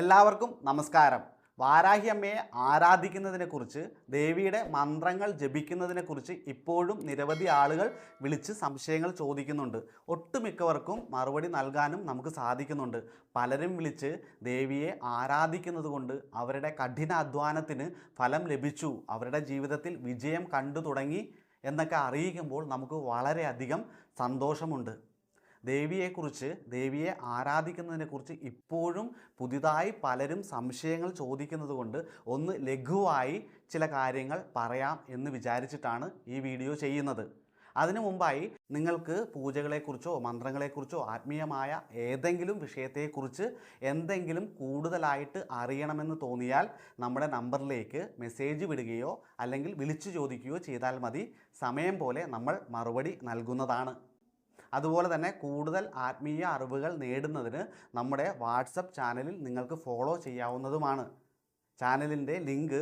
എല്ലാവർക്കും നമസ്കാരം. വാരാഹി അമ്മയെ ആരാധിക്കുന്നതിനെക്കുറിച്ച് ദേവിയുടെ മന്ത്രങ്ങൾ ജപിക്കുന്നതിനെക്കുറിച്ച് ഇപ്പോഴും നിരവധി ആളുകൾ വിളിച്ച് സംശയങ്ങൾ ചോദിക്കുന്നുണ്ട്. ഒട്ടുമിക്കവർക്കും മറുപടി നൽകാനും നമുക്ക് സാധിക്കുന്നുണ്ട്. പലരും വിളിച്ച് ദേവിയെ ആരാധിക്കുന്നത് കൊണ്ട് അവരുടെ കഠിന അധ്വാനത്തിന് ഫലം ലഭിച്ചു. അവരുടെ ജീവിതത്തിൽ വിജയം കണ്ടു തുടങ്ങി എന്നൊക്കെ അറിയിക്കുമ്പോൾ നമുക്ക് വളരെയധികം സന്തോഷമുണ്ട്. ദേവിയെക്കുറിച്ച് ദേവിയെ ആരാധിക്കുന്നതിനെക്കുറിച്ച് ഇപ്പോഴും പുതിയതായി പലരും സംശയങ്ങൾ ചോദിക്കുന്നത് കൊണ്ട് ഒന്ന് ലഘുവായി ചില കാര്യങ്ങൾ പറയാം എന്ന് വിചാരിച്ചിട്ടാണ് ഈ വീഡിയോ ചെയ്യുന്നത്. അതിനു മുമ്പായി നിങ്ങൾക്ക് പൂജകളെക്കുറിച്ചോ മന്ത്രങ്ങളെക്കുറിച്ചോ ആത്മീയമായ ഏതെങ്കിലും വിഷയത്തെക്കുറിച്ച് എന്തെങ്കിലും കൂടുതലായിട്ട് അറിയണമെന്ന് തോന്നിയാൽ നമ്മുടെ നമ്പറിലേക്ക് മെസ്സേജ് വിടുകയോ അല്ലെങ്കിൽ വിളിച്ചു ചോദിക്കുകയോ ചെയ്താൽ മതി. സമയം പോലെ നമ്മൾ മറുപടി നൽകുന്നതാണ്. അതുപോലെ തന്നെ കൂടുതൽ ആത്മീയ അറിവുകൾ നേടുന്നതിന് നമ്മുടെ വാട്സപ്പ് ചാനലിൽ നിങ്ങൾക്ക് ഫോളോ ചെയ്യാവുന്നതുമാണ്. ചാനലിന്റെ ലിങ്ക്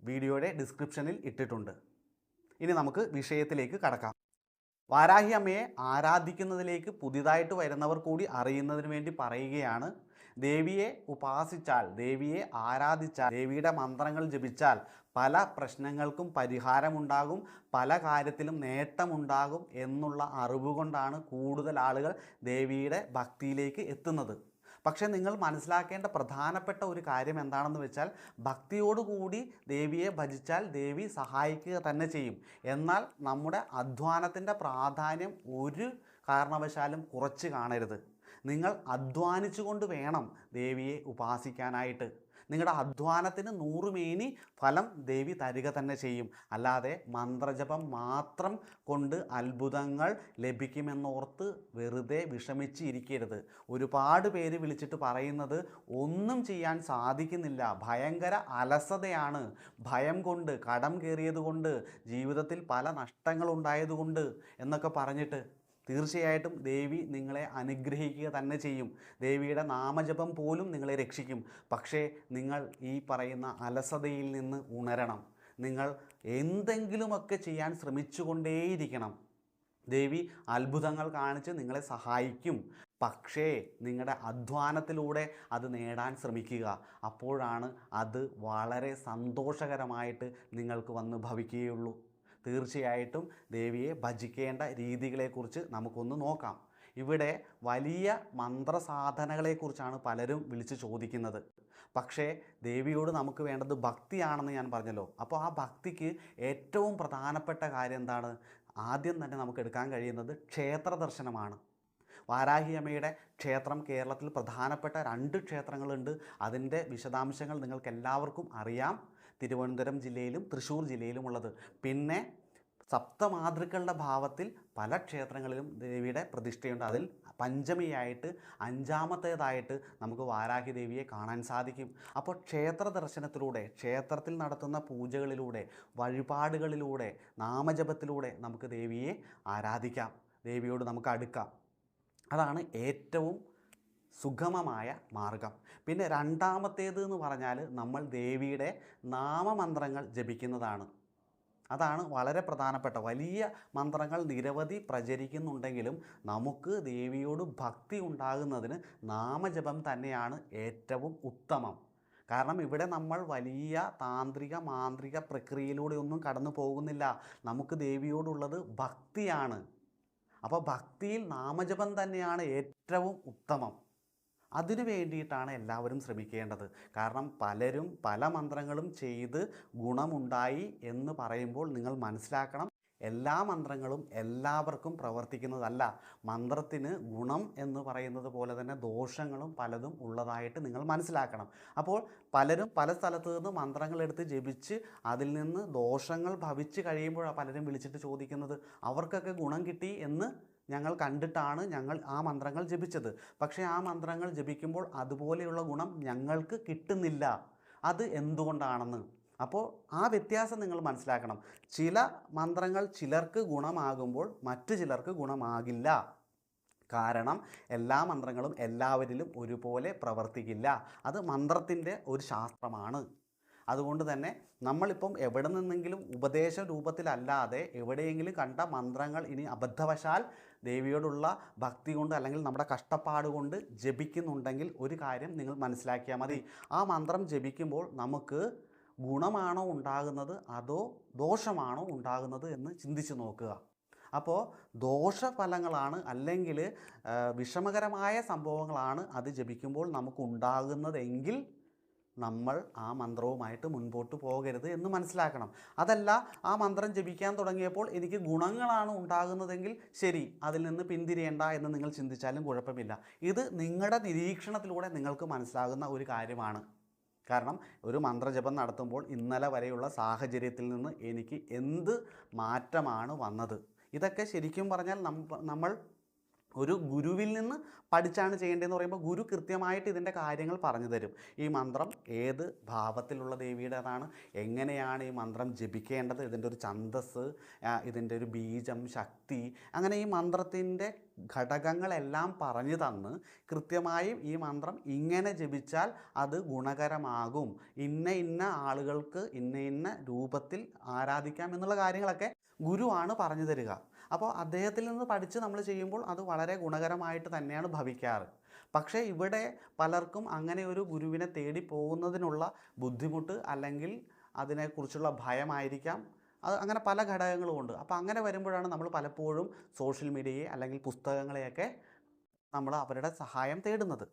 വീഡിയോയുടെ ഡിസ്ക്രിപ്ഷനിൽ ഇട്ടിട്ടുണ്ട്. ഇനി നമുക്ക് വിഷയത്തിലേക്ക് കടക്കാം. വാരാഹി അമ്മയെ ആരാധിക്കുന്നതിലേക്ക് പുതിയതായിട്ട് വരുന്നവർ കൂടി അറിയുന്നതിന് വേണ്ടി പറയുകയാണ് ദേവിയെ ഉപാസിച്ചാൽ ദേവിയെ ആരാധിച്ചാൽ ദേവിയുടെ മന്ത്രങ്ങൾ ജപിച്ചാൽ പല പ്രശ്നങ്ങൾക്കും പരിഹാരമുണ്ടാകും പല കാര്യത്തിലും നേട്ടമുണ്ടാകും എന്നുള്ള അറിവുകൊണ്ടാണ് കൂടുതൽ ആളുകൾ ദേവിയുടെ ഭക്തിയിലേക്ക് എത്തുന്നത്. പക്ഷേ നിങ്ങൾ മനസ്സിലാക്കേണ്ട പ്രധാനപ്പെട്ട ഒരു കാര്യം എന്താണെന്ന് വെച്ചാൽ ഭക്തിയോടുകൂടി ദേവിയെ ഭജിച്ചാൽ ദേവി സഹായിക്കുക തന്നെ ചെയ്യും. എന്നാൽ നമ്മുടെ അധ്വാനത്തിന്റെ പ്രാധാന്യം ഒരു കാരണവശാലും കുറച്ച് കാണരുത്. നിങ്ങൾ അധ്വാനിച്ചുകൊണ്ട് വേണം ദേവിയെ ഉപാസിക്കാനായിട്ട്. നിങ്ങളുടെ അധ്വാനത്തിന് നൂറുമേനി ഫലം ദേവി തരിക തന്നെ ചെയ്യും. അല്ലാതെ മന്ത്രജപം മാത്രം കൊണ്ട് അത്ഭുതങ്ങൾ ലഭിക്കുമെന്നോർത്ത് വെറുതെ വിഷമിച്ച് ഇരിക്കരുത് ഒരുപാട് പേര് വിളിച്ചിട്ട് പറയുന്നത് ഒന്നും ചെയ്യാൻ സാധിക്കുന്നില്ല. ഭയങ്കര അലസതയാണ്. ഭയം കൊണ്ട് കടം കയറിയതുകൊണ്ട് ജീവിതത്തിൽ പല നഷ്ടങ്ങളുണ്ടായതുകൊണ്ട് എന്നൊക്കെ പറഞ്ഞിട്ട് തീർച്ചയായിട്ടും ദേവി നിങ്ങളെ അനുഗ്രഹിക്കുക തന്നെ ചെയ്യും. ദേവിയുടെ നാമജപം പോലും നിങ്ങളെ രക്ഷിക്കും. പക്ഷേ നിങ്ങൾ ഈ പറയുന്ന അലസതയിൽ നിന്ന് ഉണരണം. നിങ്ങൾ എന്തെങ്കിലുമൊക്കെ ചെയ്യാൻ ശ്രമിച്ചുകൊണ്ടേയിരിക്കണം. ദേവി അത്ഭുതങ്ങൾ കാണിച്ച് നിങ്ങളെ സഹായിക്കും. പക്ഷേ നിങ്ങളുടെ അധ്വാനത്തിലൂടെ അത് നേടാൻ ശ്രമിക്കുക. അപ്പോഴാണ് അത് വളരെ സന്തോഷകരമായിട്ട് നിങ്ങൾക്ക് വന്ന് ഭവിക്കുകയുള്ളൂ. തീർച്ചയായിട്ടും ദേവിയെ ഭജിക്കേണ്ട രീതികളെക്കുറിച്ച് നമുക്കൊന്ന് നോക്കാം. ഇവിടെ വലിയ മന്ത്രസാധനകളെക്കുറിച്ചാണ് പലരും വിളിച്ച് ചോദിക്കുന്നത്. പക്ഷേ ദേവിയോട് നമുക്ക് വേണ്ടത് ഭക്തിയാണെന്ന് ഞാൻ പറഞ്ഞല്ലോ. അപ്പോൾ ആ ഭക്തിക്ക് ഏറ്റവും പ്രധാനപ്പെട്ട കാര്യം എന്താണ്? ആദ്യം തന്നെ നമുക്ക് എടുക്കാൻ കഴിയുന്നത് ക്ഷേത്ര ദർശനമാണ്. വാരാഹിയമ്മയുടെ ക്ഷേത്രം കേരളത്തിൽ പ്രധാനപ്പെട്ട രണ്ട് ക്ഷേത്രങ്ങളുണ്ട്. അതിന്റെ വിശദാംശങ്ങൾ നിങ്ങൾക്ക് എല്ലാവർക്കും അറിയാം. തിരുവനന്തപുരം ജില്ലയിലും തൃശ്ശൂർ ജില്ലയിലുമുള്ളത് പിന്നെ സപ്തമാതൃക്കളുടെ ഭാവത്തിൽ പല ക്ഷേത്രങ്ങളിലും ദേവിയുടെ പ്രതിഷ്ഠയുണ്ട്. അതിൽ പഞ്ചമിയായിട്ട് അഞ്ചാമത്തേതായിട്ട് നമുക്ക് വാരാഹി ദേവിയെ കാണാൻ സാധിക്കും. അപ്പോൾ ക്ഷേത്ര ദർശനത്തിലൂടെ ക്ഷേത്രത്തിൽ നടത്തുന്ന പൂജകളിലൂടെ വഴിപാടുകളിലൂടെ നാമജപത്തിലൂടെ നമുക്ക് ദേവിയെ ആരാധിക്കാം. ദേവിയോട് നമുക്ക് അടുക്കാം. അതാണ് ഏറ്റവും സുഗമമായ മാർഗം പിന്നെ രണ്ടാമത്തേത് എന്ന് പറഞ്ഞാൽ നമ്മൾ ദേവിയുടെ നാമമന്ത്രങ്ങൾ ജപിക്കുന്നതാണ്. അതാണ് വളരെ പ്രധാനപ്പെട്ട. വലിയ മന്ത്രങ്ങൾ നിരവധി പ്രചരിക്കുന്നുണ്ടെങ്കിലും നമുക്ക് ദേവിയോട് ഭക്തി ഉണ്ടാകുന്നതിന് നാമജപം തന്നെയാണ് ഏറ്റവും ഉത്തമം. കാരണം ഇവിടെ നമ്മൾ വലിയ താന്ത്രിക മാന്ത്രിക പ്രക്രിയയിലൂടെ ഒന്നും കടന്നു പോകുന്നില്ല. നമുക്ക് ദേവിയോടുള്ളത് ഭക്തിയാണ്. അപ്പോൾ ഭക്തിയിൽ നാമജപം തന്നെയാണ് ഏറ്റവും ഉത്തമം. അതിനു വേണ്ടിയിട്ടാണ് എല്ലാവരും ശ്രമിക്കേണ്ടത്. കാരണം പലരും പല മന്ത്രങ്ങളും ചെയ്ത് ഗുണമുണ്ടായി എന്ന് പറയുമ്പോൾ നിങ്ങൾ മനസ്സിലാക്കണം എല്ലാ മന്ത്രങ്ങളും എല്ലാവർക്കും പ്രവർത്തിക്കുന്നതല്ല. മന്ത്രത്തിന് ഗുണം എന്ന് പറയുന്നത് പോലെ തന്നെ ദോഷങ്ങളും പലതും ഉള്ളതായിട്ട് നിങ്ങൾ മനസ്സിലാക്കണം. അപ്പോൾ പലരും പല സ്ഥലത്തു നിന്ന് മന്ത്രങ്ങൾ എടുത്ത് ജപിച്ച് അതിൽ നിന്ന് ദോഷങ്ങൾ ഭവിച്ച് കഴിയുമ്പോഴാണ് പലരും വിളിച്ചിട്ട് ചോദിക്കുന്നത് അവർക്കൊക്കെ ഗുണം കിട്ടി എന്ന് ഞങ്ങൾ കണ്ടിട്ടാണ് ഞങ്ങൾ ആ മന്ത്രങ്ങൾ ജപിച്ചത്. പക്ഷേ ആ മന്ത്രങ്ങൾ ജപിക്കുമ്പോൾ അതുപോലെയുള്ള ഗുണം ഞങ്ങൾക്ക് കിട്ടുന്നില്ല. അത് എന്തുകൊണ്ടാണെന്ന്? അപ്പോൾ ആ വ്യത്യാസം നിങ്ങൾ മനസ്സിലാക്കണം. ചില മന്ത്രങ്ങൾ ചിലർക്ക് ഗുണമാകുമ്പോൾ മറ്റു ചിലർക്ക് ഗുണമാകില്ല. കാരണം എല്ലാ മന്ത്രങ്ങളും എല്ലാവരിലും ഒരുപോലെ പ്രവർത്തിക്കില്ല. അത് മന്ത്രത്തിന്റെ ഒരു ശാസ്ത്രമാണ്. അതുകൊണ്ട് തന്നെ നമ്മളിപ്പം എവിടെ നിന്നെങ്കിലും ഉപദേശ രൂപത്തിലല്ലാതെ എവിടെയെങ്കിലും കണ്ട മന്ത്രങ്ങൾ ഇനി അബദ്ധവശാൽ ദേവിയോടുള്ള ഭക്തി കൊണ്ട് അല്ലെങ്കിൽ നമ്മുടെ കഷ്ടപ്പാട് കൊണ്ട് ജപിക്കുന്നുണ്ടെങ്കിൽ ഒരു കാര്യം നിങ്ങൾ മനസ്സിലാക്കിയാൽ മതി. ആ മന്ത്രം ജപിക്കുമ്പോൾ നമുക്ക് ഗുണമാണോ ഉണ്ടാകുന്നത്? അതോ ദോഷമാണോ ഉണ്ടാകുന്നത് എന്ന് ചിന്തിച്ച് നോക്കുക. അപ്പോൾ ദോഷഫലങ്ങളാണ് അല്ലെങ്കിൽ വിഷമകരമായ സംഭവങ്ങളാണ് അത് ജപിക്കുമ്പോൾ നമുക്ക് ഉണ്ടാകുന്നതെങ്കിൽ നമ്മൾ ആ മന്ത്രവുമായിട്ട് മുൻപോട്ട് പോകരുത് എന്ന് മനസ്സിലാക്കണം. അതല്ല ആ മന്ത്രം ജപിക്കാൻ തുടങ്ങിയപ്പോൾ എനിക്ക് ഗുണങ്ങളാണ് ഉണ്ടാകുന്നതെങ്കിൽ ശരി അതിൽ നിന്ന് പിന്തിരിയേണ്ട എന്ന് നിങ്ങൾ ചിന്തിച്ചാലും കുഴപ്പമില്ല. ഇത് നിങ്ങളുടെ നിരീക്ഷണത്തിലൂടെ നിങ്ങൾക്ക് മനസ്സിലാകുന്ന ഒരു കാര്യമാണ്. കാരണം ഒരു മന്ത്രജപം നടത്തുമ്പോൾ ഇന്നലെ വരെയുള്ള സാഹചര്യത്തിൽ നിന്ന് എനിക്ക് എന്ത് മാറ്റമാണ് വന്നത്? ഇതൊക്കെ ശരിക്കും പറഞ്ഞാൽ നമ്മൾ ഒരു ഗുരുവിൽ നിന്ന് പഠിച്ചാണ് ചെയ്യേണ്ടതെന്ന് പറയുമ്പോൾ ഗുരു കൃത്യമായിട്ട് ഇതിന്റെ കാര്യങ്ങൾ പറഞ്ഞു തരും. ഈ മന്ത്രം ഏത് ഭാവത്തിലുള്ള ദേവിയുടേതാണ്? എങ്ങനെയാണ് ഈ മന്ത്രം ജപിക്കേണ്ടത്? ഇതിന്റെ ഒരു ഛന്തസ് ഇതിന്റെ ഒരു ബീജം ശക്തി അങ്ങനെ ഈ മന്ത്രത്തിന്റെ ഘടകങ്ങളെല്ലാം പറഞ്ഞു തന്ന് കൃത്യമായും ഈ മന്ത്രം ഇങ്ങനെ ജപിച്ചാൽ അത് ഗുണകരമാകും. ഇന്ന ഇന്ന ആളുകൾക്ക് ഇന്ന ഇന്ന രൂപത്തിൽ ആരാധിക്കാം എന്നുള്ള കാര്യങ്ങളൊക്കെ ഗുരുവാണ് പറഞ്ഞു തരിക. അപ്പോൾ അദ്ദേഹത്തിൽ നിന്ന് പഠിച്ച് നമ്മൾ ചെയ്യുമ്പോൾ അത് വളരെ ഗുണകരമായിട്ട് തന്നെയാണ് ഭവിക്കാറ്. പക്ഷേ ഇവിടെ പലർക്കും അങ്ങനെ ഒരു ഗുരുവിനെ തേടി പോകുന്നതിനുള്ള ബുദ്ധിമുട്ട് അല്ലെങ്കിൽ അതിനെക്കുറിച്ചുള്ള ഭയമായിരിക്കാം. അത് അങ്ങനെ പല ഘടകങ്ങളും ഉണ്ട്. അപ്പോൾ അങ്ങനെ വരുമ്പോഴാണ് നമ്മൾ പലപ്പോഴും സോഷ്യൽ മീഡിയയെ അല്ലെങ്കിൽ പുസ്തകങ്ങളെയൊക്കെ നമ്മൾ അവരുടെ സഹായം തേടുന്നത്.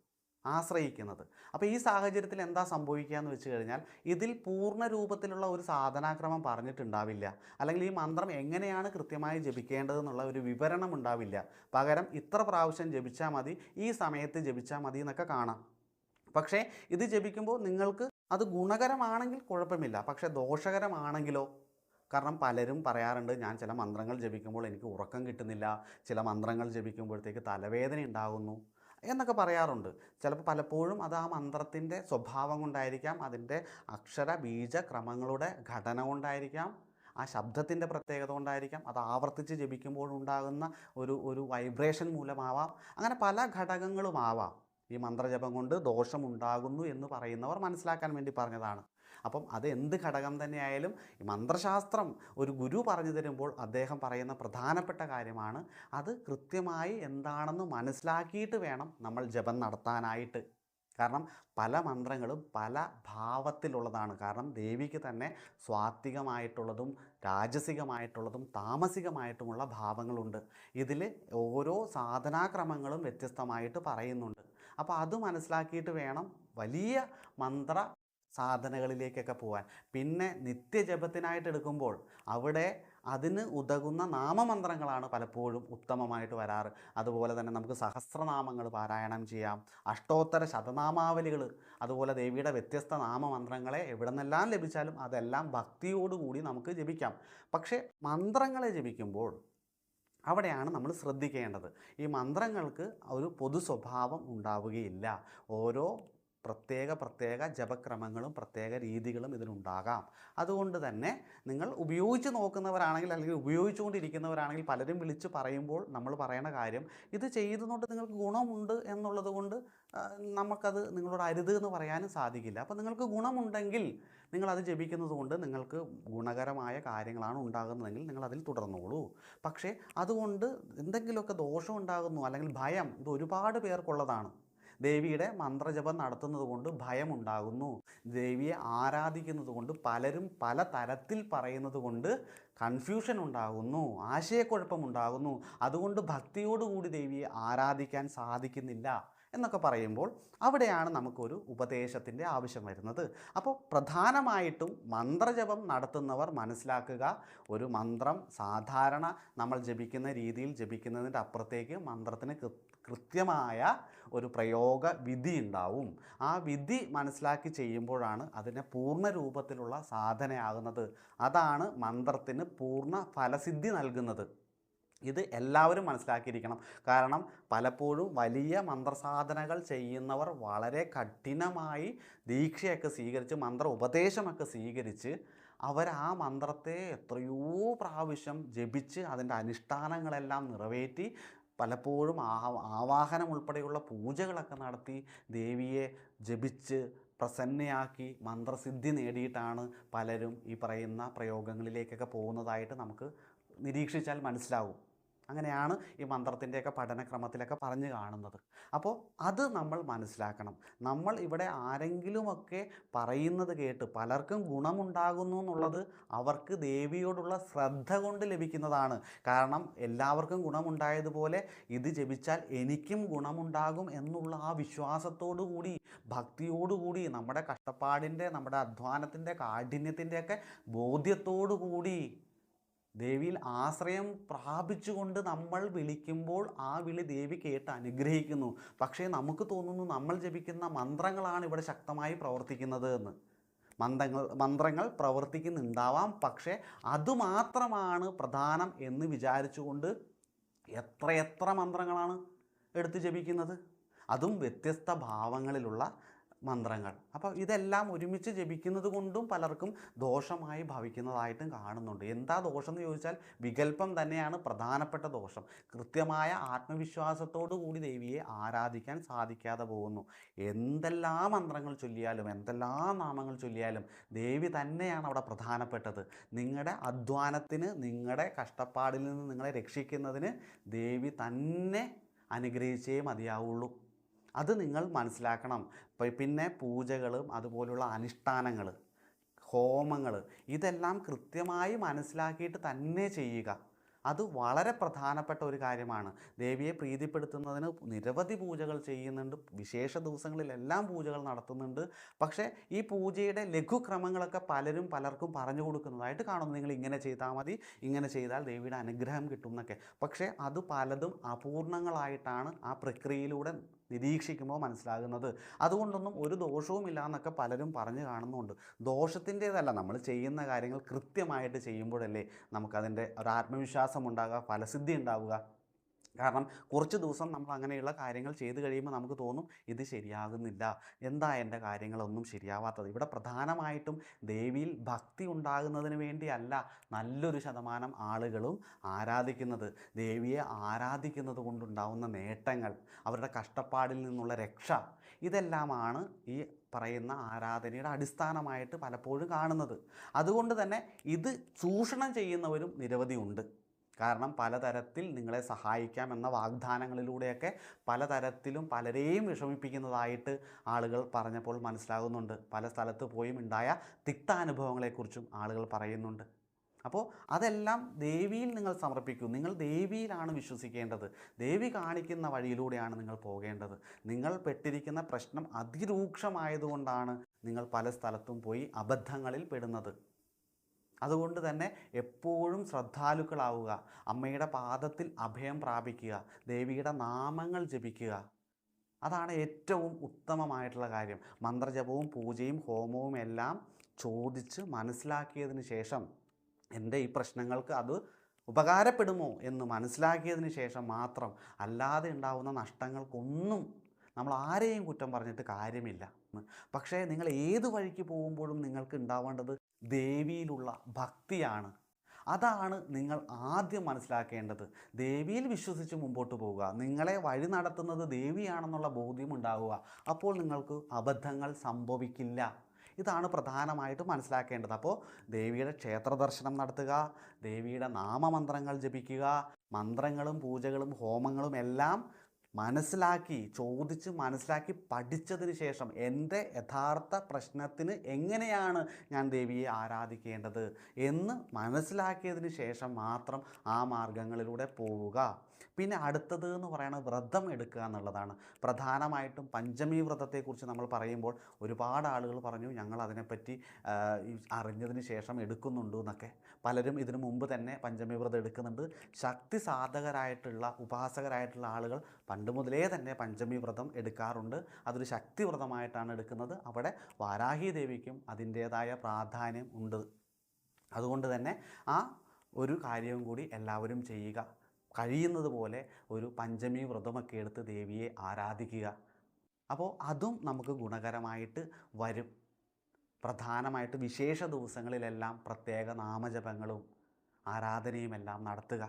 ആശ്രയിക്കുന്നത്. അപ്പോൾ ഈ സാഹചര്യത്തിൽ എന്താ സംഭവിക്കുക എന്ന് വെച്ച് കഴിഞ്ഞാൽ ഇതിൽ പൂർണ രൂപത്തിലുള്ള ഒരു സാധനാക്രമം പറഞ്ഞിട്ടുണ്ടാവില്ല. അല്ലെങ്കിൽ ഈ മന്ത്രം എങ്ങനെയാണ് കൃത്യമായി ജപിക്കേണ്ടതെന്നുള്ള ഒരു വിവരണം ഉണ്ടാവില്ല. പകരം ഇത്ര പ്രാവശ്യം ജപിച്ചാൽ മതി ഈ സമയത്ത് ജപിച്ചാൽ മതി എന്നൊക്കെ കാണാം. പക്ഷേ ഇത് ജപിക്കുമ്പോൾ നിങ്ങൾക്ക് അത് ഗുണകരമാണെങ്കിൽ കുഴപ്പമില്ല. പക്ഷേ ദോഷകരമാണെങ്കിലോ? കാരണം പലരും പറയാറുണ്ട് ഞാൻ ചില മന്ത്രങ്ങൾ ജപിക്കുമ്പോൾ എനിക്ക് ഉറക്കം കിട്ടുന്നില്ല. ചില മന്ത്രങ്ങൾ ജപിക്കുമ്പോഴത്തേക്ക് തലവേദന ഉണ്ടാകുന്നു. എന്നൊക്കെ പറയാറുണ്ട്. ചിലപ്പോൾ പലപ്പോഴും അത് ആ മന്ത്രത്തിന്റെ സ്വഭാവം കൊണ്ടായിരിക്കാം അതിന്റെ അക്ഷര ബീജ ക്രമങ്ങളുടെ ഘടന കൊണ്ടായിരിക്കാം ആ ശബ്ദത്തിന്റെ പ്രത്യേകത കൊണ്ടായിരിക്കാം അത് ആവർത്തിച്ച് ജപിക്കുമ്പോൾ ഉണ്ടാകുന്ന ഒരു ഒരു വൈബ്രേഷൻ മൂലമാവാം. അങ്ങനെ പല ഘടകങ്ങളുമാവാം. ഈ മന്ത്രജപം കൊണ്ട് ദോഷമുണ്ടാകുന്നു എന്ന് പറയുന്നവർ മനസ്സിലാക്കാൻ വേണ്ടി പറഞ്ഞതാണ്. അപ്പം അത് എന്ത് ഘടകം തന്നെയായാലും ഈ മന്ത്രശാസ്ത്രം ഒരു ഗുരു പറഞ്ഞു തരുമ്പോൾ അദ്ദേഹം പറയുന്ന പ്രധാനപ്പെട്ട കാര്യമാണ് അത് കൃത്യമായി എന്താണെന്ന് മനസ്സിലാക്കിയിട്ട് വേണം നമ്മൾ ജപം നടത്താനായിട്ട്. കാരണം പല മന്ത്രങ്ങളും പല ഭാവത്തിലുള്ളതാണ്. കാരണം ദേവിക്ക് തന്നെ സ്വാത്വികമായിട്ടുള്ളതും രാജസികമായിട്ടുള്ളതും താമസികമായിട്ടുമുള്ള ഭാവങ്ങളുണ്ട്. ഇതിൽ ഓരോ സാധനാക്രമങ്ങളും വ്യത്യസ്തമായിട്ട് പറയുന്നുണ്ട്. അപ്പോൾ അത് മനസ്സിലാക്കിയിട്ട് വേണം വലിയ മന്ത്ര സാധനകളിലേക്കൊക്കെ പോകാൻ പിന്നെ നിത്യജപത്തിനായിട്ട് എടുക്കുമ്പോൾ അവിടെ അതിന് ഉതകുന്ന നാമമന്ത്രങ്ങളാണ് പലപ്പോഴും ഉത്തമമായിട്ട് വരാറ്. അതുപോലെ തന്നെ നമുക്ക് സഹസ്രനാമങ്ങൾ പാരായണം ചെയ്യാം. അഷ്ടോത്തര ശതനാമാവലികൾ അതുപോലെ ദേവിയുടെ വ്യത്യസ്ത നാമമന്ത്രങ്ങളെ എവിടെ നിന്നെല്ലാം ലഭിച്ചാലും അതെല്ലാം ഭക്തിയോടുകൂടി നമുക്ക് ജപിക്കാം. പക്ഷേ മന്ത്രങ്ങളെ ജപിക്കുമ്പോൾ അവിടെയാണ് നമ്മൾ ശ്രദ്ധിക്കേണ്ടത്. ഈ മന്ത്രങ്ങൾക്ക് ഒരു പൊതു സ്വഭാവം ഉണ്ടാവുകയില്ല. ഓരോ പ്രത്യേക പ്രത്യേക ജപക്രമങ്ങളും പ്രത്യേക രീതികളും ഇതിനുണ്ടാകാം അതുകൊണ്ട് തന്നെ നിങ്ങൾ ഉപയോഗിച്ച് നോക്കുന്നവരാണെങ്കിൽ അല്ലെങ്കിൽ ഉപയോഗിച്ചുകൊണ്ടിരിക്കുന്നവരാണെങ്കിൽ പലരും വിളിച്ച് പറയുമ്പോൾ നമ്മൾ പറയുന്ന കാര്യം ഇത് ചെയ്യുന്നതുകൊണ്ട് നിങ്ങൾക്ക് ഗുണമുണ്ട് എന്നുള്ളത് കൊണ്ട് നമുക്കത് നിങ്ങളോട് അരുത് എന്ന് പറയാനും സാധിക്കില്ല. അപ്പോൾ നിങ്ങൾക്ക് ഗുണമുണ്ടെങ്കിൽ നിങ്ങളത് ജപിക്കുന്നത് കൊണ്ട് നിങ്ങൾക്ക് ഗുണകരമായ കാര്യങ്ങളാണ് ഉണ്ടാകുന്നതെങ്കിൽ നിങ്ങൾ അതിൽ തുടർന്നോളൂ. പക്ഷേ അതുകൊണ്ട് എന്തെങ്കിലുമൊക്കെ ദോഷം ഉണ്ടാകുന്നു അല്ലെങ്കിൽ ഭയം ഇത് ഒരുപാട് പേർക്കുള്ളതാണ്. ദേവിയുടെ മന്ത്രജപം നടത്തുന്നത് കൊണ്ട് ഭയമുണ്ടാകുന്നു. ദേവിയെ ആരാധിക്കുന്നത് കൊണ്ട് പലരും പല തരത്തിൽ പറയുന്നത് കൊണ്ട് കൺഫ്യൂഷൻ ഉണ്ടാകുന്നു ആശയക്കുഴപ്പമുണ്ടാകുന്നു അതുകൊണ്ട് ഭക്തിയോടുകൂടി ദേവിയെ ആരാധിക്കാൻ സാധിക്കുന്നില്ല എന്നൊക്കെ പറയുമ്പോൾ അവിടെയാണ് നമുക്കൊരു ഉപദേശത്തിന്റെ ആവശ്യം വരുന്നത്. അപ്പോൾ പ്രധാനമായിട്ടും മന്ത്രജപം നടത്തുന്നവർ മനസ്സിലാക്കുക ഒരു മന്ത്രം സാധാരണ നമ്മൾ ജപിക്കുന്ന രീതിയിൽ ജപിക്കുന്നതിന്റെ അപ്പുറത്തേക്ക് മന്ത്രത്തിന് കൃത്യമായ ഒരു പ്രയോഗ വിധി ഉണ്ടാവും. ആ വിധി മനസ്സിലാക്കി ചെയ്യുമ്പോഴാണ് അതിനെ പൂർണ രൂപത്തിലുള്ള സാധനയാകുന്നത്. അതാണ് മന്ത്രത്തിന് പൂർണ ഫലസിദ്ധി നൽകുന്നത്. ഇത് എല്ലാവരും മനസ്സിലാക്കിയിരിക്കണം. കാരണം പലപ്പോഴും വലിയ മന്ത്രസാധനകൾ ചെയ്യുന്നവർ വളരെ കഠിനമായി ദീക്ഷയൊക്കെ സ്വീകരിച്ച് മന്ത്ര ഉപദേശമൊക്കെ സ്വീകരിച്ച് അവർ ആ മന്ത്രത്തെ എത്രയോ പ്രാവശ്യം ജപിച്ച് അതിന്റെ അനുഷ്ഠാനങ്ങളെല്ലാം നിറവേറ്റി പലപ്പോഴും ആ ആവാഹനം ഉൾപ്പെടെയുള്ള പൂജകളൊക്കെ നടത്തി ദേവിയെ ജപിച്ച് പ്രസന്നയാക്കി മന്ത്രസിദ്ധി നേടിയിട്ടാണ് പലരും ഈ പറയുന്ന പ്രയോഗങ്ങളിലേക്കൊക്കെ പോകുന്നതായിട്ട് നമുക്ക് നിരീക്ഷിച്ചാൽ മനസ്സിലാവും. അങ്ങനെയാണ് ഈ മന്ത്രത്തിന്റെയൊക്കെ പഠനക്രമത്തിലൊക്കെ പറഞ്ഞു കാണുന്നത്. അപ്പോൾ അത് നമ്മൾ മനസ്സിലാക്കണം. നമ്മൾ ഇവിടെ ആരെങ്കിലുമൊക്കെ പറയുന്നത് കേട്ട് പലർക്കും ഗുണമുണ്ടാകുന്നു എന്നുള്ളത് അവർക്ക് ദേവിയോടുള്ള ശ്രദ്ധ കൊണ്ട് ലഭിക്കുന്നതാണ്. കാരണം എല്ലാവർക്കും ഗുണമുണ്ടായതുപോലെ ഇത് ജപിച്ചാൽ എനിക്കും ഗുണമുണ്ടാകും എന്നുള്ള ആ വിശ്വാസത്തോടു കൂടി ഭക്തിയോടുകൂടി നമ്മുടെ കഷ്ടപ്പാടിന്റെ നമ്മുടെ അധ്വാനത്തിന്റെ കാഠിന്യത്തിന്റെയൊക്കെ ബോധ്യത്തോടു കൂടി ദേവിയിൽ ആശ്രയം പ്രാപിച്ചുകൊണ്ട് നമ്മൾ വിളിക്കുമ്പോൾ ആ വിളി ദേവി കേട്ട് അനുഗ്രഹിക്കുന്നു. പക്ഷേ നമുക്ക് തോന്നുന്നു നമ്മൾ ജപിക്കുന്ന മന്ത്രങ്ങളാണ് ഇവിടെ ശക്തമായി പ്രവർത്തിക്കുന്നത് എന്ന്. മന്ത്രങ്ങൾ മന്ത്രങ്ങൾ പ്രവർത്തിക്കുന്നുണ്ടാവാം. പക്ഷേ അതുമാത്രമാണ് പ്രധാനം എന്ന് വിചാരിച്ചുകൊണ്ട് എത്രയെത്ര മന്ത്രങ്ങളാണ് എടുത്ത് ജപിക്കുന്നത്? അതും വ്യത്യസ്ത ഭാവങ്ങളിലുള്ള മന്ത്രങ്ങൾ. അപ്പോൾ ഇതെല്ലാം ഒരുമിച്ച് ജപിക്കുന്നത് കൊണ്ടും പലർക്കും ദോഷമായി ഭവിക്കുന്നതായിട്ടും കാണുന്നുണ്ട്. എന്താ ദോഷം എന്ന് ചോദിച്ചാൽ വികല്പം തന്നെയാണ് പ്രധാനപ്പെട്ട ദോഷം. കൃത്യമായ ആത്മവിശ്വാസത്തോടു കൂടി ദേവിയെ ആരാധിക്കാൻ സാധിക്കാതെ പോകുന്നു. എന്തെല്ലാം മന്ത്രങ്ങൾ ചൊല്ലിയാലും എന്തെല്ലാം നാമങ്ങൾ ചൊല്ലിയാലും ദേവി തന്നെയാണ് അവിടെ പ്രധാനപ്പെട്ടത്. നിങ്ങളുടെ അധ്വാനത്തിന് നിങ്ങളുടെ കഷ്ടപ്പാടിൽ നിന്ന് നിങ്ങളെ രക്ഷിക്കുന്നതിന് ദേവി തന്നെ അനുഗ്രഹിച്ചേ മതിയാവുള്ളൂ. അത് നിങ്ങൾ മനസ്സിലാക്കണം. പിന്നെ പൂജകളും അതുപോലുള്ള അനുഷ്ഠാനങ്ങൾ ഹോമങ്ങൾ ഇതെല്ലാം കൃത്യമായി മനസ്സിലാക്കിയിട്ട് തന്നെ ചെയ്യുക. അത് വളരെ പ്രധാനപ്പെട്ട ഒരു കാര്യമാണ്. ദേവിയെ പ്രീതിപ്പെടുത്തുന്നതിന് നിരവധി പൂജകൾ ചെയ്യുന്നുണ്ട്. വിശേഷ ദിവസങ്ങളിലെല്ലാം പൂജകൾ നടത്തുന്നുണ്ട്. പക്ഷേ ഈ പൂജയുടെ ലഘുക്രമങ്ങളൊക്കെ പലരും പലർക്കും പറഞ്ഞു കൊടുക്കുന്നതായിട്ട് കാണുന്നു. നിങ്ങൾ ഇങ്ങനെ ചെയ്താൽ മതി ഇങ്ങനെ ചെയ്താൽ ദേവിയുടെ അനുഗ്രഹം കിട്ടും എന്നൊക്കെ. പക്ഷേ അത് പലതും അപൂർണങ്ങളായിട്ടാണ് ആ പ്രക്രിയയിലൂടെ നിരീക്ഷിക്കുമ്പോൾ മനസ്സിലാകുന്നത്. അതുകൊണ്ടൊന്നും ഒരു ദോഷവുമില്ല എന്നൊക്കെ പലരും പറഞ്ഞു കാണുന്നുണ്ട്. ദോഷത്തിന്റേതല്ല നമ്മൾ ചെയ്യുന്ന കാര്യങ്ങൾ കൃത്യമായിട്ട് ചെയ്യുമ്പോഴല്ലേ നമുക്കതിന്റെ ഒരു ആത്മവിശ്വാസം ഉണ്ടാകുക ഫലസിദ്ധി ഉണ്ടാവുക. കാരണം കുറച്ച് ദിവസം നമ്മൾ അങ്ങനെയുള്ള കാര്യങ്ങൾ ചെയ്ത് കഴിയുമ്പോൾ നമുക്ക് തോന്നും ഇത് ശരിയാകുന്നില്ല. എന്താ എന്റെ കാര്യങ്ങളൊന്നും ശരിയാവാത്തത്? ഇവിടെ പ്രധാനമായിട്ടും ദേവിയിൽ ഭക്തി ഉണ്ടാകുന്നതിന് വേണ്ടിയല്ല നല്ലൊരു ശതമാനം ആളുകളും ആരാധിക്കുന്നത്. ദേവിയെ ആരാധിക്കുന്നത് കൊണ്ടുണ്ടാവുന്ന നേട്ടങ്ങൾ അവരുടെ കഷ്ടപ്പാടിൽ നിന്നുള്ള രക്ഷ ഇതെല്ലാമാണ് ഈ പറയുന്ന ആരാധനയുടെ അടിസ്ഥാനമായിട്ട് പലപ്പോഴും കാണുന്നത്. അതുകൊണ്ട് തന്നെ ഇത് ചൂഷണം ചെയ്യുന്നവരും നിരവധി ഉണ്ട്. കാരണം പലതരത്തിൽ നിങ്ങളെ സഹായിക്കാം എന്ന വാഗ്ദാനങ്ങളിലൂടെയൊക്കെ പലതരത്തിലും പലരെയും വിഷമിപ്പിക്കുന്നതായിട്ട് ആളുകൾ പറഞ്ഞപ്പോൾ മനസ്സിലാകുന്നുണ്ട്. പല സ്ഥലത്ത് പോയും ഉണ്ടായ തിക്താനുഭവങ്ങളെക്കുറിച്ചും ആളുകൾ പറയുന്നുണ്ട്. അപ്പോൾ അതെല്ലാം ദേവിയിൽ നിങ്ങൾ സമർപ്പിക്കൂ നിങ്ങൾ ദേവിയിലാണ് വിശ്വസിക്കേണ്ടത്. ദേവി കാണിക്കുന്ന വഴിയിലൂടെയാണ് നിങ്ങൾ പോകേണ്ടത്. നിങ്ങൾ പെട്ടിരിക്കുന്ന പ്രശ്നം അതിരൂക്ഷമായതുകൊണ്ടാണ് നിങ്ങൾ പല സ്ഥലത്തും പോയി അബദ്ധങ്ങളിൽ പെടുന്നത്. അതുകൊണ്ട് തന്നെ എപ്പോഴും ശ്രദ്ധാലുക്കളാവുക. അമ്മയുടെ പാദത്തിൽ അഭയം പ്രാപിക്കുക. ദേവിയുടെ നാമങ്ങൾ ജപിക്കുക. അതാണ് ഏറ്റവും ഉത്തമമായിട്ടുള്ള കാര്യം. മന്ത്രജപവും പൂജയും ഹോമവും എല്ലാം ചോദിച്ച് മനസ്സിലാക്കിയതിന് ശേഷം എന്റെ ഈ പ്രശ്നങ്ങൾക്ക് അത് ഉപകാരപ്പെടുമോ എന്ന് മനസ്സിലാക്കിയതിന് ശേഷം മാത്രം അല്ലാതെ ഉണ്ടാവുന്ന നഷ്ടങ്ങൾക്കൊന്നും നമ്മൾ ആരെയും കുറ്റം പറഞ്ഞിട്ട് കാര്യമില്ല. പക്ഷേ നിങ്ങൾ ഏത് വഴിക്ക് പോകുമ്പോഴും നിങ്ങൾക്ക് ഉണ്ടാവേണ്ടത് ദേവിയിലുള്ള ഭക്തിയാണ്. അതാണ് നിങ്ങൾ ആദ്യം മനസ്സിലാക്കേണ്ടത്. ദേവിയിൽ വിശ്വസിച്ച് മുമ്പോട്ട് പോവുക. നിങ്ങളെ വഴി നടത്തുന്നത് ദേവിയാണെന്നുള്ള ബോധ്യം ഉണ്ടാവുക. അപ്പോൾ നിങ്ങൾക്ക് അബദ്ധങ്ങൾ സംഭവിക്കില്ല. ഇതാണ് പ്രധാനമായിട്ട് മനസ്സിലാക്കേണ്ടത്. അപ്പോൾ ദേവിയുടെ ക്ഷേത്ര ദർശനം നടത്തുക ദേവിയുടെ നാമമന്ത്രങ്ങൾ ജപിക്കുക മന്ത്രങ്ങളും പൂജകളും ഹോമങ്ങളും എല്ലാം മനസ്സിലാക്കി ചോദിച്ച് മനസ്സിലാക്കി പഠിച്ചതിന് ശേഷം എന്റെ യഥാർത്ഥ പ്രശ്നത്തിന് എങ്ങനെയാണ് ഞാൻ ദേവിയെ ആരാധിക്കേണ്ടത് എന്ന് മനസ്സിലാക്കിയതിന് ശേഷം മാത്രം ആ മാർഗങ്ങളിലൂടെ പോവുക. പിന്നെ അടുത്തത് എന്ന് പറയുന്നത് വ്രതം എടുക്കുക എന്നുള്ളതാണ്. പ്രധാനമായിട്ടും പഞ്ചമി വ്രതത്തെക്കുറിച്ച് നമ്മൾ പറയുമ്പോൾ ഒരുപാട് ആളുകൾ പറഞ്ഞു ഞങ്ങൾ അതിനെപ്പറ്റി അറിഞ്ഞതിന് ശേഷം എടുക്കുന്നുണ്ട് എന്നൊക്കെ. പലരും ഇതിനു മുമ്പ് തന്നെ പഞ്ചമി വ്രതം എടുക്കുന്നുണ്ട്. ശക്തി സാധകരായിട്ടുള്ള ഉപാസകരായിട്ടുള്ള ആളുകൾ പണ്ട് മുതലേ തന്നെ പഞ്ചമി വ്രതം എടുക്കാറുണ്ട്. അതൊരു ശക്തി വ്രതമായിട്ടാണ് എടുക്കുന്നത്. അവിടെ വാരാഹി ദേവിക്കും അതിന്റേതായ പ്രാധാന്യം ഉണ്ട്. അതുകൊണ്ട് തന്നെ ആ ഒരു കാര്യവും കൂടി എല്ലാവരും ചെയ്യുക. കഴിയുന്നത് പോലെ ഒരു പഞ്ചമി വ്രതമൊക്കെ എടുത്ത് ദേവിയെ ആരാധിക്കുക. അപ്പോൾ അതും നമുക്ക് ഗുണകരമായിട്ട് വരും. പ്രധാനമായിട്ട് വിശേഷ ദിവസങ്ങളിലെല്ലാം പ്രത്യേക നാമജപങ്ങളും ആരാധനയുമെല്ലാം നടത്തുക.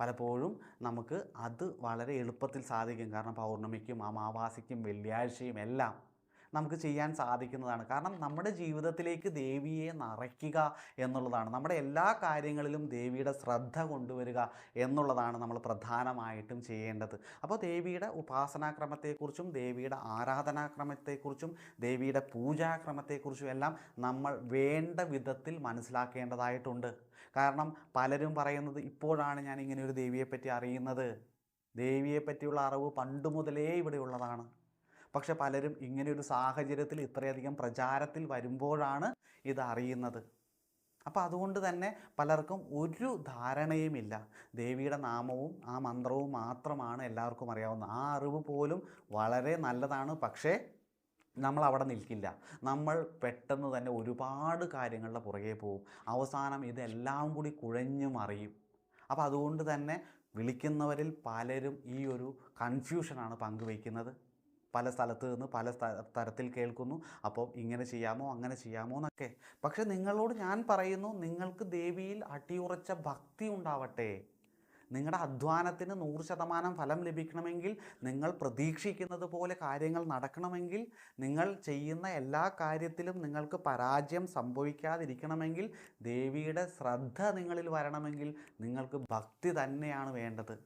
പലപ്പോഴും നമുക്ക് അത് വളരെ എളുപ്പത്തിൽ സാധിക്കും. കാരണം പൗർണമിക്കും അമാവാസിക്കും വെള്ളിയാഴ്ചയും എല്ലാം നമുക്ക് ചെയ്യാൻ സാധിക്കുന്നതാണ്. കാരണം നമ്മുടെ ജീവിതത്തിലേക്ക് ദേവിയെ നിറയ്ക്കുക എന്നുള്ളതാണ്. നമ്മുടെ എല്ലാ കാര്യങ്ങളിലും ദേവിയുടെ ശ്രദ്ധ കൊണ്ടുവരിക എന്നുള്ളതാണ് നമ്മൾ പ്രധാനമായിട്ടും ചെയ്യേണ്ടത്. അപ്പോൾ ദേവിയുടെ ഉപാസനാക്രമത്തെക്കുറിച്ചും ദേവിയുടെ ആരാധനാക്രമത്തെക്കുറിച്ചും ദേവിയുടെ പൂജാക്രമത്തെക്കുറിച്ചും എല്ലാം നമ്മൾ വേണ്ട വിധത്തിൽ മനസ്സിലാക്കേണ്ടതായിട്ടുണ്ട്. കാരണം പലരും പറയുന്നത് ഇപ്പോഴാണ് ഞാൻ ഇങ്ങനെ ഒരു ദേവിയെപ്പറ്റി അറിയുന്നത്. ദേവിയെ പറ്റിയുള്ള അറിവ് പണ്ട് മുതലേ ഇവിടെ ഉള്ളതാണ് പക്ഷെ പലരും ഇങ്ങനെ ഒരു സാഹചര്യത്തിൽ ഇത്രയധികം പ്രചാരത്തിൽ വരുമ്പോഴാണ് ഇത് അറിയുന്നത്. അപ്പോൾ അതുകൊണ്ട് തന്നെ പലർക്കും ഒരു ധാരണയുമില്ല. ദേവിയുടെ നാമവും ആ മന്ത്രവും മാത്രമാണ് എല്ലാവർക്കും അറിയാവുന്നത്. ആ അറിവ് പോലും വളരെ നല്ലതാണ്. പക്ഷേ നമ്മൾ അവിടെ നിൽക്കില്ല. നമ്മൾ പെട്ടെന്ന് തന്നെ ഒരുപാട് കാര്യങ്ങളുടെ പുറകെ പോവും അവസാനം ഇതെല്ലാം കൂടി കുഴഞ്ഞു മറിയും. അപ്പോൾ അതുകൊണ്ട് തന്നെ വിളിക്കുന്നവരിൽ പലരും ഈ ഒരു കൺഫ്യൂഷനാണ് പങ്കുവയ്ക്കുന്നത്. പല സ്ഥലത്ത് നിന്ന് പല തരത്തിൽ കേൾക്കുന്നു. അപ്പോൾ ഇങ്ങനെ ചെയ്യാമോ അങ്ങനെ ചെയ്യാമോ എന്നൊക്കെ. പക്ഷെ നിങ്ങളോട് ഞാൻ പറയുന്നു നിങ്ങൾക്ക് ദേവിയിൽ അടിയുറച്ച ഭക്തി ഉണ്ടാവട്ടെ. നിങ്ങളുടെ അധ്വാനത്തിന് നൂറ് ശതമാനം ഫലം ലഭിക്കണമെങ്കിൽ നിങ്ങൾ പ്രതീക്ഷിക്കുന്നത് പോലെ കാര്യങ്ങൾ നടക്കണമെങ്കിൽ നിങ്ങൾ ചെയ്യുന്ന എല്ലാ കാര്യത്തിലും നിങ്ങൾക്ക് പരാജയം സംഭവിക്കാതിരിക്കണമെങ്കിൽ ദേവിയുടെ ശ്രദ്ധ നിങ്ങളിൽ വരണമെങ്കിൽ നിങ്ങൾക്ക് ഭക്തി തന്നെയാണ് വേണ്ടത്.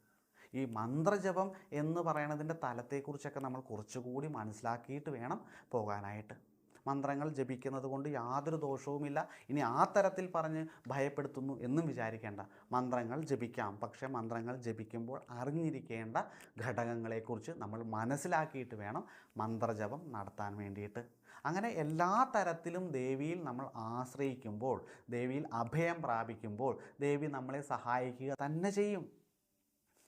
ഈ മന്ത്രജപം എന്ന് പറയണതിന്റെ തലത്തെക്കുറിച്ചൊക്കെ നമ്മൾ കുറച്ചുകൂടി മനസ്സിലാക്കിയിട്ട് വേണം പോകാനായിട്ട്. മന്ത്രങ്ങൾ ജപിക്കുന്നത് കൊണ്ട് യാതൊരു ദോഷവുമില്ല. ഇനി ആ തരത്തിൽ പറഞ്ഞ് ഭയപ്പെടുത്തുന്നു എന്നും വിചാരിക്കേണ്ട. മന്ത്രങ്ങൾ ജപിക്കാം. പക്ഷേ മന്ത്രങ്ങൾ ജപിക്കുമ്പോൾ അറിഞ്ഞിരിക്കേണ്ട ഘടകങ്ങളെക്കുറിച്ച് നമ്മൾ മനസ്സിലാക്കിയിട്ട് വേണം മന്ത്രജപം നടത്താൻ വേണ്ടിയിട്ട്. അങ്ങനെ എല്ലാ തരത്തിലും ദേവിയിൽ നമ്മൾ ആശ്രയിക്കുമ്പോൾ ദേവിയിൽ അഭയം പ്രാപിക്കുമ്പോൾ ദേവി നമ്മളെ സഹായിക്കുക തന്നെ ചെയ്യും.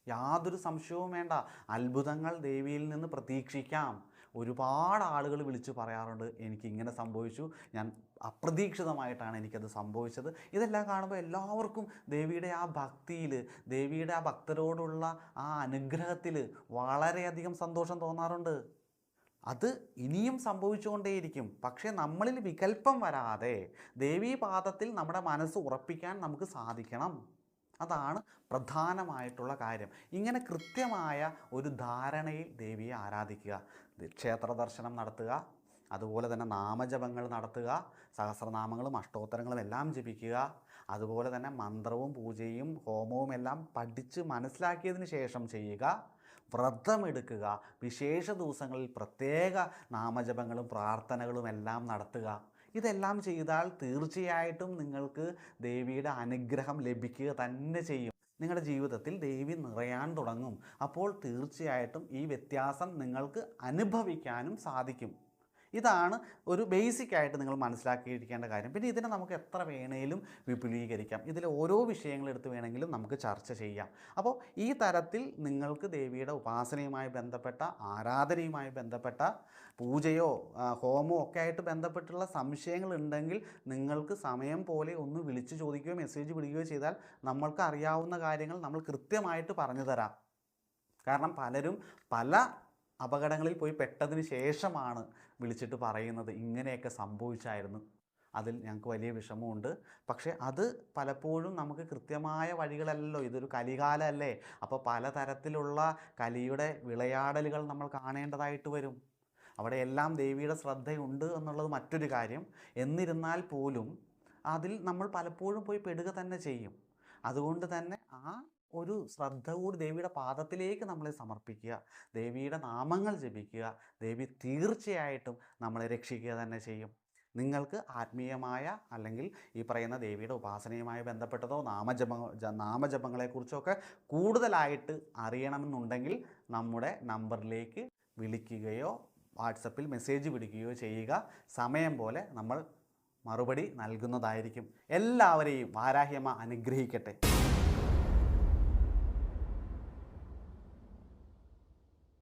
യാതൊരു സംശയവും വേണ്ട. അത്ഭുതങ്ങൾ ദേവിയിൽ നിന്ന് പ്രതീക്ഷിക്കാം. ഒരുപാട് ആളുകൾ വിളിച്ച് പറയാറുണ്ട് എനിക്ക് ഇങ്ങനെ സംഭവിച്ചു. ഞാൻ അപ്രതീക്ഷിതമായിട്ടാണ് എനിക്കത് സംഭവിച്ചത്. ഇതെല്ലാം കാണുമ്പോൾ എല്ലാവർക്കും ദേവിയുടെ ആ ഭക്തിയിൽ ദേവിയുടെ ആ ഭക്തരോടുള്ള ആ അനുഗ്രഹത്തിൽ വളരെയധികം സന്തോഷം തോന്നാറുണ്ട്. അത് ഇനിയും സംഭവിച്ചുകൊണ്ടേയിരിക്കും. പക്ഷേ നമ്മളിൽ വികല്പം വരാതെ ദേവീപാദത്തിൽ നമ്മുടെ മനസ്സ് ഉറപ്പിക്കാൻ നമുക്ക് സാധിക്കണം. അതാണ് പ്രധാനമായിട്ടുള്ള കാര്യം. ഇങ്ങനെ കൃത്യമായ ഒരു ധാരണയിൽ ദേവിയെ ആരാധിക്കുക ക്ഷേത്ര ദർശനം നടത്തുക അതുപോലെ തന്നെ നാമജപങ്ങൾ നടത്തുക സഹസ്രനാമങ്ങളും അഷ്ടോത്തരങ്ങളും എല്ലാം ജപിക്കുക അതുപോലെ തന്നെ മന്ത്രവും പൂജയും ഹോമവും എല്ലാം പഠിച്ച് മനസ്സിലാക്കിയതിന് ശേഷം ചെയ്യുക വ്രതമെടുക്കുക വിശേഷ ദിവസങ്ങളിൽ പ്രത്യേക നാമജപങ്ങളും പ്രാർത്ഥനകളും എല്ലാം നടത്തുക. ഇതെല്ലാം ചെയ്താൽ തീർച്ചയായിട്ടും നിങ്ങൾക്ക് ദേവിയുടെ അനുഗ്രഹം ലഭിക്കുക തന്നെ ചെയ്യും. നിങ്ങളുടെ ജീവിതത്തിൽ ദേവി നിറയാൻ തുടങ്ങും. അപ്പോൾ തീർച്ചയായിട്ടും ഈ വ്യത്യാസം നിങ്ങൾക്ക് അനുഭവിക്കാനും സാധിക്കും. ഇതാണ് ഒരു ബേസിക് ആയിട്ട് നിങ്ങൾ മനസ്സിലാക്കിയിരിക്കേണ്ട കാര്യം. പിന്നെ ഇതിനെ നമുക്ക് എത്ര വേണേലും വിപുലീകരിക്കാം. ഇതിൽ ഓരോ വിഷയങ്ങളെടുത്ത് വേണമെങ്കിലും നമുക്ക് ചർച്ച ചെയ്യാം. അപ്പോൾ ഈ തരത്തിൽ നിങ്ങൾക്ക് ദേവിയുടെ ഉപാസനയുമായി ബന്ധപ്പെട്ട ആരാധനയുമായി ബന്ധപ്പെട്ട പൂജയോ ഹോമോ ഒക്കെ ആയിട്ട് ബന്ധപ്പെട്ടുള്ള സംശയങ്ങൾ ഉണ്ടെങ്കിൽ നിങ്ങൾക്ക് സമയം പോലെ ഒന്ന് വിളിച്ചു ചോദിക്കുകയോ മെസ്സേജ് വിടുകയോ ചെയ്താൽ നമ്മൾക്ക് അറിയാവുന്ന കാര്യങ്ങൾ നമ്മൾ കൃത്യമായിട്ട് പറഞ്ഞു തരാം. കാരണം പലരും പല അപകടങ്ങളിൽ പോയി പെട്ടതിന് ശേഷമാണ് വിളിച്ചിട്ട് പറയുന്നത് ഇങ്ങനെയൊക്കെ സംഭവിച്ചായിരുന്നു. അതിൽ ഞങ്ങൾക്ക് വലിയ വിഷമമുണ്ട്. പക്ഷേ അത് പലപ്പോഴും നമുക്ക് കൃത്യമായ വഴികളല്ലല്ലോ. ഇതൊരു കലികാലമല്ലേ. അപ്പോൾ പലതരത്തിലുള്ള കലിയുടെ വിളയാടലുകൾ നമ്മൾ കാണേണ്ടതായിട്ട് വരും. അവിടെ എല്ലാം ദേവിയുടെ ശ്രദ്ധയുണ്ട് എന്നുള്ളത് മറ്റൊരു കാര്യം. എന്നിരുന്നാൽ പോലും അതിൽ നമ്മൾ പലപ്പോഴും പോയി പെടുക തന്നെ ചെയ്യും. അതുകൊണ്ട് തന്നെ ആ ഒരു ശ്രദ്ധ കൂടി ദേവിയുടെ പാദത്തിലേക്ക് നമ്മളെ സമർപ്പിക്കുക. ദേവിയുടെ നാമങ്ങൾ ജപിക്കുക. ദേവി തീർച്ചയായിട്ടും നമ്മളെ രക്ഷിക്കുക തന്നെ ചെയ്യും. നിങ്ങൾക്ക് ആത്മീയമായ അല്ലെങ്കിൽ ഈ പറയുന്ന ദേവിയുടെ ഉപാസനയുമായി ബന്ധപ്പെട്ടതോ നാമജപ നാമജപങ്ങളെക്കുറിച്ചൊക്കെ കൂടുതലായിട്ട് അറിയണമെന്നുണ്ടെങ്കിൽ നമ്മുടെ നമ്പറിലേക്ക് വിളിക്കുകയോ വാട്സപ്പിൽ മെസ്സേജ് വിടുകയോ ചെയ്യുക. സമയം പോലെ നമ്മൾ മറുപടി നൽകുന്നതായിരിക്കും. എല്ലാവരെയും വാരാഹ്യമ അനുഗ്രഹിക്കട്ടെ.